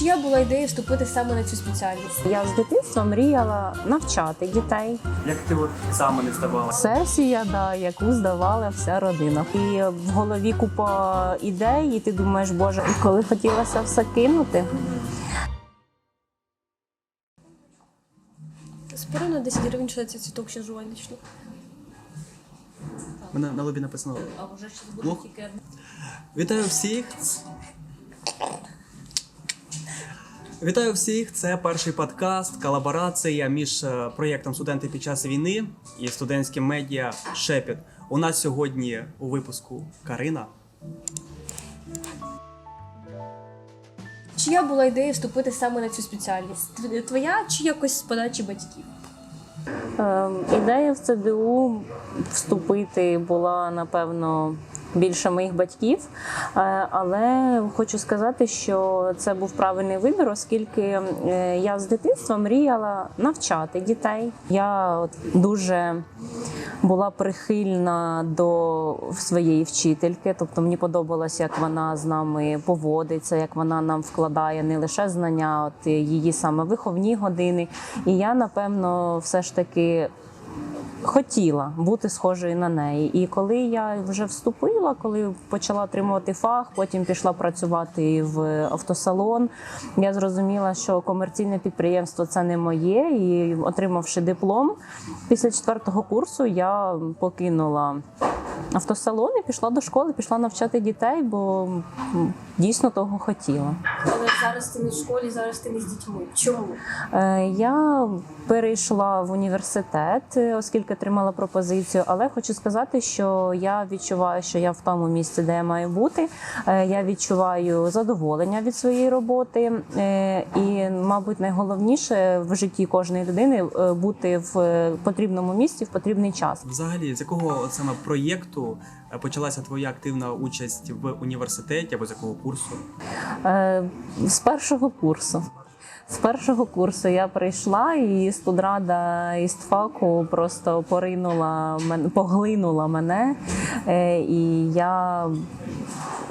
Чия була ідея вступити саме на цю спеціальність? Я з дитинства мріяла навчати дітей. Як ти от екзамени здавала? Сесія, да, яку здавала вся родина. І в голові купа ідей, і ти думаєш, боже, і коли хотілося все кинути. Спори на 10 гривень, що це цвіток ще жувальничний. Мене на лобі написано. А вже ще Лук. Вітаю всіх. Вітаю всіх! Це перший подкаст, колаборація між е, проєктом Студенти під час війни і студентським медіа Шепіт. У нас сьогодні у випуску Карина. Чия була ідея вступити саме на цю спеціальність? Твоя чи якось з подачі батьків? Ем, Ідея в ЦДУ вступити була напевно більше моїх батьків, Е, але хочу сказати, що це був правильний вибір, оскільки е, я з дитинства мріяла навчати дітей. Я дуже була прихильна до своєї вчительки, тобто мені подобалося, як вона з нами поводиться, як вона нам вкладає не лише знання, от її саме виховні години. І я, напевно, все ж таки. Хотіла бути схожою на неї, і коли я вже вступила, коли почала отримувати фах, потім пішла працювати в автосалон. Я зрозуміла, що комерційне підприємство це не моє. І отримавши диплом після четвертого курсу, я покинула автосалон і пішла до школи, пішла навчати дітей, бо дійсно того хотіла. Але зараз ти не в школі, зараз ти не з дітьми. Чому? Е, Я перейшла в університет, е, оскільки отримала пропозицію, але хочу сказати, що я відчуваю, що я в тому місці, де я маю бути. Е, Я відчуваю задоволення від своєї роботи, і, мабуть, найголовніше в житті кожної людини бути в потрібному місці в потрібний час. Взагалі, з якого саме проєкту е, почалася твоя активна участь в університеті або з якого курсу? Е, З першого курсу. З першого курсу я прийшла, і студрада істфаку просто поринула мене, поглинула мене. Е, І я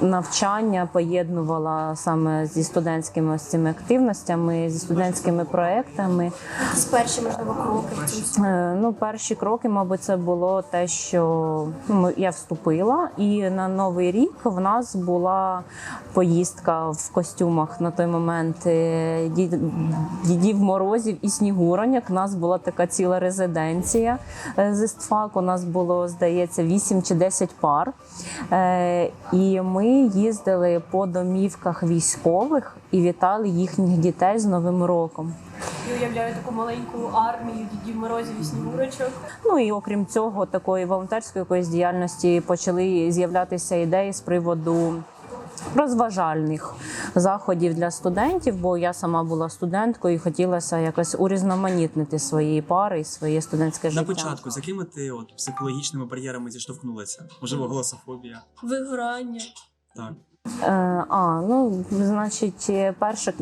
навчання поєднувала саме зі студентськими ось цими активностями, зі студентськими проектами. З перші, можливо, кроки в цьому. Е, Ну, перші кроки, мабуть, це було те, що ну, я вступила, і на новий рік в нас була поїздка в костюмах на той момент е, дідів морозів і снігуроньок. У нас була така ціла резиденція е, з істфак. У нас було, здається, 8 чи 10 пар. І ми їздили по домівках військових і вітали їхніх дітей з Новим роком. Я уявляю таку маленьку армію дідів морозів і снігурочок. Ну і окрім цього, такої волонтерської якоїсь діяльності почали з'являтися ідеї з приводу. Розважальних заходів для студентів, бо я сама була студенткою і хотілося якось урізноманітнити свої пари і своє студентське На початку, з якими ти от психологічними бар'єрами зіштовхнулася? Можливо, голософобія? Вигорання. Так. Е, а, ну, значить, е, перше,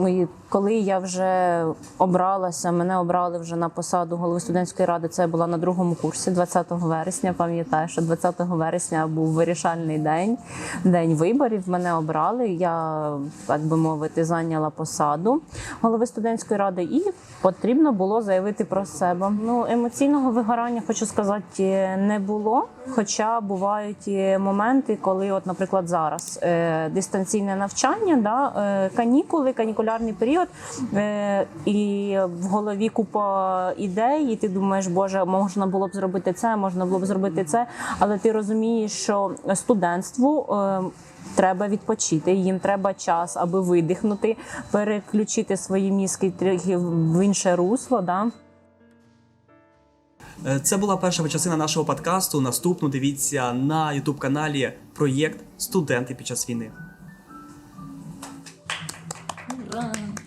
коли я вже обралася, мене обрали вже на посаду голови студентської ради. Це була на другому курсі, 20 вересня. Пам'ятаю, що 20 вересня був вирішальний день, день виборів. Мене обрали. Я, так би мовити, зайняла посаду голови студентської ради, і потрібно було заявити про себе. Ну, емоційного вигорання, хочу сказати, не було. Хоча бувають е, моменти, коли, от, наприклад, зараз е, дистанційне навчання, да, е, канікули, канікулярний період, е, і в голові купа ідей, і ти думаєш, боже, можна було б зробити це, можна було б зробити це, але ти розумієш, що студентству. Е, Треба відпочити, їм треба час, аби видихнути, переключити свої мізки трохи в інше русло. Да? Це була перша частина нашого подкасту. Наступну дивіться на youtube каналі проєкт Студенти під час війни. Bye.